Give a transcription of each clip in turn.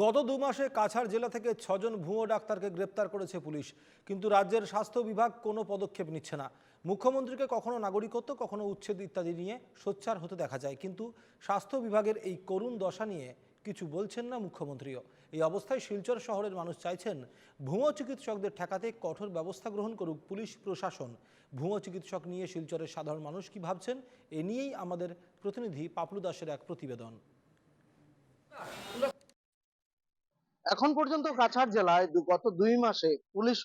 গত দু মাসে কাছাড় জেলা থেকে ছজন ভুয়ো ডাক্তারকে গ্রেপ্তার করেছে পুলিশ, কিন্তু রাজ্যের স্বাস্থ্য বিভাগ কোনো পদক্ষেপ নিচ্ছে না। মুখ্যমন্ত্রীকে কখনো নাগরিকত্ব, কখনো উচ্ছেদ ইত্যাদি নিয়ে সোচ্চার হতে দেখা যায়, কিন্তু স্বাস্থ্য বিভাগের এই করুণ দশা নিয়ে কিছু বলছেন না মুখ্যমন্ত্রীও। এই অবস্থায় শিলচর শহরের মানুষ চাইছেন ভুয়ো চিকিৎসকদের ঠেকাতে কঠোর ব্যবস্থা গ্রহণ করুক পুলিশ প্রশাসন। ভুয়ো চিকিৎসক নিয়ে শিলচরের সাধারণ মানুষ কি ভাবছেন, এ নিয়েই আমাদের প্রতিনিধি পাপলু দাসের এক প্রতিবেদন। এখন পর্যন্ত কাছাড় জেলায় গত দুই মাসে পুলিশ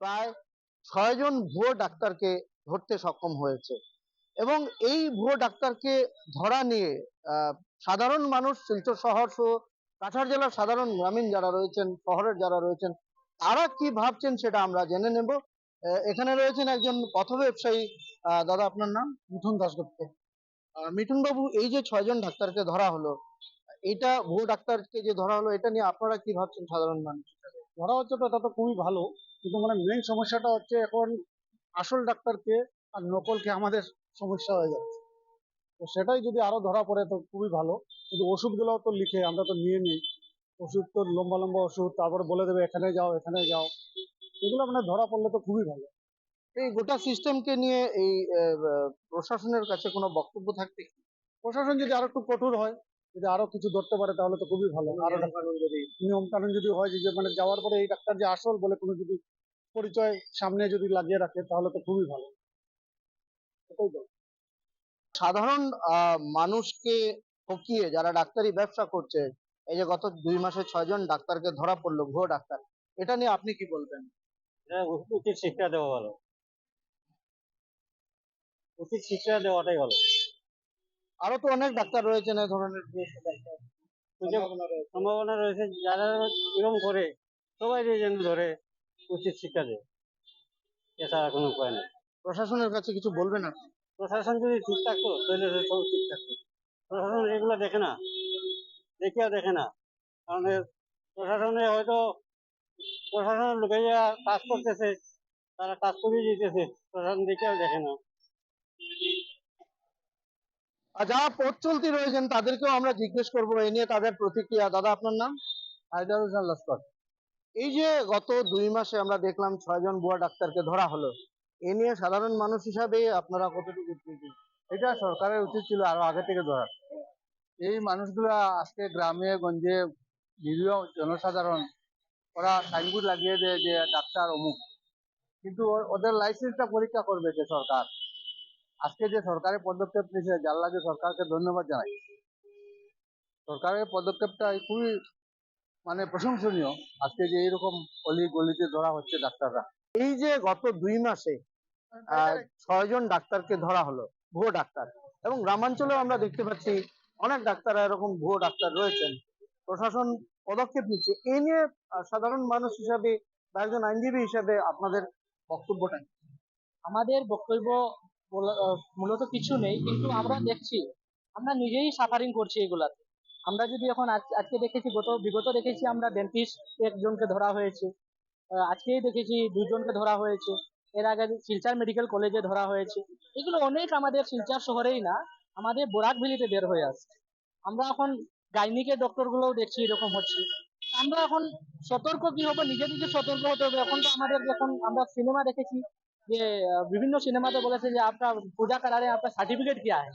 প্রায় ছয়জন ভুয়ো ডাক্তারকে ধরতে সক্ষম হয়েছে। এবং এই ভুয়ো ডাক্তারকে ধরা নিয়ে সাধারণ মানুষ, শিলচর শহর সহ কাছাড় জেলার সাধারণ গ্রামীণ যারা রয়েছেন, শহরের যারা রয়েছেন, তারা কি ভাবছেন সেটা আমরা জেনে নেব। এখানে রয়েছেন একজন পথ ব্যবসায়ী দাদা আপনার নাম? মিঠুন দাসগুপ্ত মিঠুন বাবু এই যে ছয়জন ডাক্তারকে ধরা হলো এটা ভুয়ো ডাক্তারকে যে ধরা হলো এটা নিয়ে আপনারা কি ভাবছেন সাধারণ মানুষ? ধরা হচ্ছে তো এটা তো খুবই ভালো কিন্তু মানে মেন সমস্যাটা হচ্ছে এখন আসল ডাক্তারকে আর নকলকে আমাদের সমস্যা হয়ে যাচ্ছে। তো সেটাই যদি আরও ধরা পড়ে তো খুবই ভালো কিন্তু ওষুধগুলো তো লিখে আমরা তো নিয়ে নিই। ওষুধ তো লম্বা লম্বা ওষুধ তারপর বলে দেবে এখানে যাও এখানে যাও। এগুলো মানে ধরা পড়লে তো খুবই ভালো। এই গোটা সিস্টেমকে নিয়ে এই প্রশাসনের কাছে কোনো বক্তব্য থাকবে প্রশাসন যদি আরও একটু কঠোর হয় যদি আরও কিছু ধরতে পারে তাহলে তো খুবই ভালো। আরও নিয়ম কানুন যদি হয় যে মানে যাওয়ার পরে এই ডাক্তার যে আসল বলে কোনো যদি পরিচয় সামনে যদি লাগিয়ে রাখে তাহলে তো খুবই ভালো। সাধারণ মানুষকে ঠকিয়ে যারা ডাক্তারি ব্যবসা করছে এই যে গত দুই মাসে ছয়জন ডাক্তারকে ধরা পড়ল ভুয়ো ডাক্তার এটা নিয়ে আপনি কি বলবেন? উচিত শিক্ষা দেওয়া ভালো। উচিত শিক্ষা দেওয়াটাই ভালো। আরও তো অনেক ডাক্তার রয়েছেন এই ধরনের সম্ভাবনা রয়েছে। যারা এরকম করে সবাই যেন ধরে উচিত শিক্ষা দেয়। এছাড়া কোনো উপায় নেই। প্রশাসনের কাছে কিছু বলবে না প্রশাসন যদি ঠিক থাকতো তাহলে তো সব ঠিক থাকতো প্রশাসন এগুলো দেখে না দেখিয়া দেখে না। কারণ প্রশাসনে হয়তো প্রশাসনের লোকে যারা কাজ করতেছে তারা কাজ করিয়ে দিতেছে প্রশাসন দেখেও দেখে না। আর যারা পথ চলতি রয়েছেন, তাদেরকেও আমরা জিজ্ঞেস করব এই নিয়ে তাদের প্রতিক্রিয়া। দাদা, আপনার নাম? হায়দার হোসেন লস্কর। এই যে গত দুই মাসে আমরা দেখলাম ছয়জন বুয়া ডাক্তারকে ধরা হলো, এ নিয়ে সাধারণ মানুষ হিসাবে আপনারা কতটুকু এটা সরকারের উচিত ছিল আরও আগে থেকে ধরার এই মানুষগুলা আজকে গ্রামে, গঞ্জে নিরীহ জনসাধারণ, ওরা সাইনবোর্ড লাগিয়ে দেয় যে, ডাক্তার অমুক। কিন্তু ওদের লাইসেন্সটা পরীক্ষা করবে যে সরকার। আজকে যে সরকারের পদক্ষেপ নিয়েছে যার লাগে সরকারকে ধন্যবাদ জানাই। সরকারের পদক্ষেপটা খুবই মানে প্রশংসনীয়। আজকে যে এরকম অলি গলিতে ধরা হচ্ছে ডাক্তাররা। এই যে গত দুই মাসে ছয়জন ডাক্তারকে ধরা হলো, ভুয়ো ডাক্তার। এবং গ্রামাঞ্চলেও আমরা দেখতে পাচ্ছি, অনেক ডাক্তার এরকম ভুয়ো ডাক্তার রয়েছেন। প্রশাসন পদক্ষেপ নিচ্ছে। এ নিয়ে সাধারণ মানুষ হিসাবে বা একজন আইনজীবী হিসাবে আপনাদের বক্তব্যটা আমাদের বক্তব্য মূলত কিছু নেই কিন্তু আমরা দেখছি আমরা নিজেই সাফারিং করছি এগুলাতে। আমরা যদি এখন আজকে দেখেছি গত বিগত দেখেছি আমরা ডেন্টিস্ট একজনকে ধরা হয়েছে আজকেই দেখেছি দুজনকে ধরা হয়েছে এর আগে শিলচর মেডিকেল কলেজে ধরা হয়েছে। এগুলো অনেক আমাদের শিলচর শহরেই না আমাদের বোরাকভেলিতে বের হয়ে আসছে। আমরা এখন গাইনিকের ডক্টর গুলোও দেখছি এরকম হচ্ছে। আমরা এখন সতর্ক কি হব? নিজে নিজে সতর্ক হতে হবে। এখন তো আমাদের যখন আমরা সিনেমা দেখেছি যে अ, विभिन्न सिनेमा तो बोले थे कि आपका पूजा करा रहे हैं आपका सर्टिफिकेट क्या है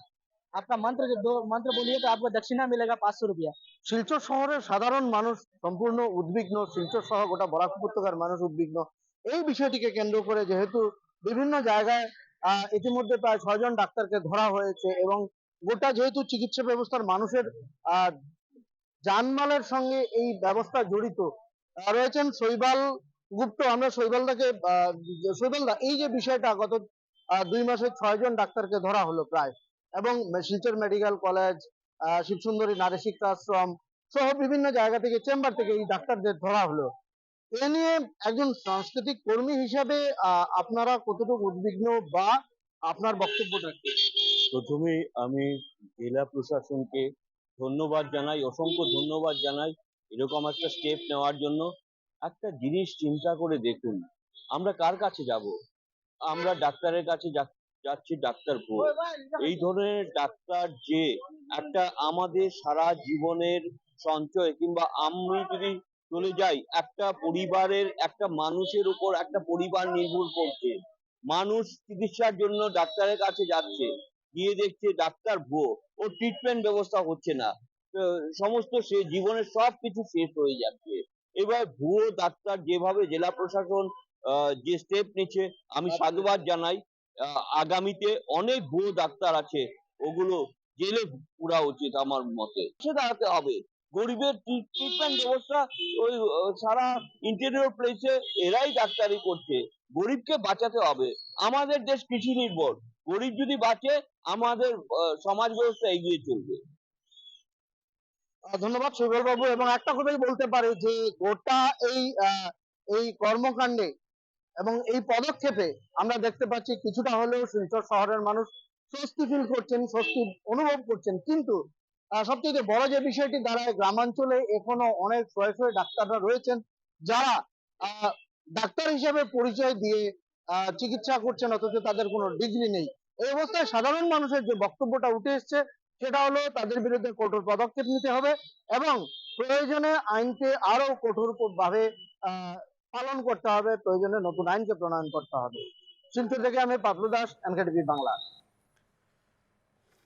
आपका मंत्र दो मंत्र बोलिए तो आपको दक्षिणा मिलेगा पाँच सौ रुपया শিলচর শহরের সাধারণ মানুষ সম্পূর্ণ উদ্বিগ্ন শিলচর সহ গোটা বরাক উপত্যকার মানুষ উদ্বিগ্ন এই বিষয়টিকে কেন্দ্র করে যেহেতু বিভিন্ন জায়গায় আহ, ইতিমধ্যে প্রায় ছয়জন ডাক্তারকে ধরা হয়েছে এবং গোটা যেহেতু চিকিৎসা ব্যবস্থার মানুষের আহ, জানমালের সঙ্গে এই ব্যবস্থা জড়িত আহ, রয়েছেন শৈবাল গুপ্ত, আমরা শৈবালদাকে শৈবালদা, এই যে বিষয়টা গত দুই মাসে ছয়জন ডাক্তারকে ধরা হলো প্রায়। এবং শিলচর মেডিকেল কলেজ শিবসুন্দরী নারী শিক্ষা আশ্রম সহ বিভিন্ন জায়গা থেকে, চেম্বার থেকে এই ডাক্তারদের ধরা হলো। এ নিয়ে একজন সাংস্কৃতিক কর্মী হিসাবে আপনারা কতটুকু উদ্বিগ্ন বা আপনার বক্তব্যটা কি? প্রথমে আমি জেলা প্রশাসনকে ধন্যবাদ জানাই, অসংখ্য ধন্যবাদ জানাই এরকম একটা স্টেপ নেওয়ার জন্য। একটা জিনিস চিন্তা করে দেখুন, আমরা কার কাছে যাব? আমরা ডাক্তারের কাছে যাচ্ছি ডাক্তার ভুয়ো এই ধরনের ডাক্তার যে একটা আমাদের সারা জীবনের সঞ্চয় কিংবা আমি যদি চলে যাই, একটা পরিবারের, একটা মানুষের উপর একটা পরিবার নির্ভর করছে। মানুষ চিকিৎসার জন্য ডাক্তারের কাছে যাচ্ছে, গিয়ে দেখছে ডাক্তার ভুয়ো ওর ট্রিটমেন্ট ব্যবস্থা হচ্ছে না। সমস্ত সে জীবনের সব কিছু শেষ হয়ে যাচ্ছে। এবার ভুয়ো ডাক্তার যেভাবে জেলা প্রশাসন যে স্টেপ নিচ্ছে আমি সাধুবাদ জানাই। আগামীতে অনেক ভুয়ো ডাক্তার আছে ওগুলো জেলে পুরা উচিত আমার মতে। সে দাঁড়াতে হবে। গরিবের ট্রিটমেন্ট ব্যবস্থা ওই সারা ইন্টেরিয়র প্লেসে এরাই ডাক্তারি করছে। গরিবকে বাঁচাতে হবে। আমাদের দেশ কৃষি নির্ভর। গরিব যদি বাঁচে আমাদের সমাজ ব্যবস্থা এগিয়ে চলবে। ধন্যবাদ সুগল বাবু। এবং একটা কথাই বলতে পারি যে, গোটা এই এই কর্মকাণ্ডে এবং এই পদক্ষেপে আমরা দেখতে পাচ্ছি কিছুটা হলেও শিলচর শহরের মানুষ স্বস্তি ফিল করছেন, স্বস্তি অনুভব করছেন। কিন্তু সব থেকে বড় যে বিষয়টি দাঁড়ায়, গ্রামাঞ্চলে এখনও অনেক শয়ে শয়ে ডাক্তাররা রয়েছেন, যারা ডাক্তার হিসেবে পরিচয় দিয়ে চিকিৎসা করছেন, অথচ তাদের কোনো ডিগ্রি নেই। এই অবস্থায় সাধারণ মানুষের যে বক্তব্যটা উঠে এসছে সেটা হলো তাদের বিরুদ্ধে কঠোর পদক্ষেপ নিতে হবে এবং প্রয়োজনে আইনকে আরও কঠোর ভাবে পালন করতে হবে। প্রয়োজনে নতুন আইনকে প্রণয়ন করতে হবে। শিলচর থেকে আমি পাপলু দাস বাংলা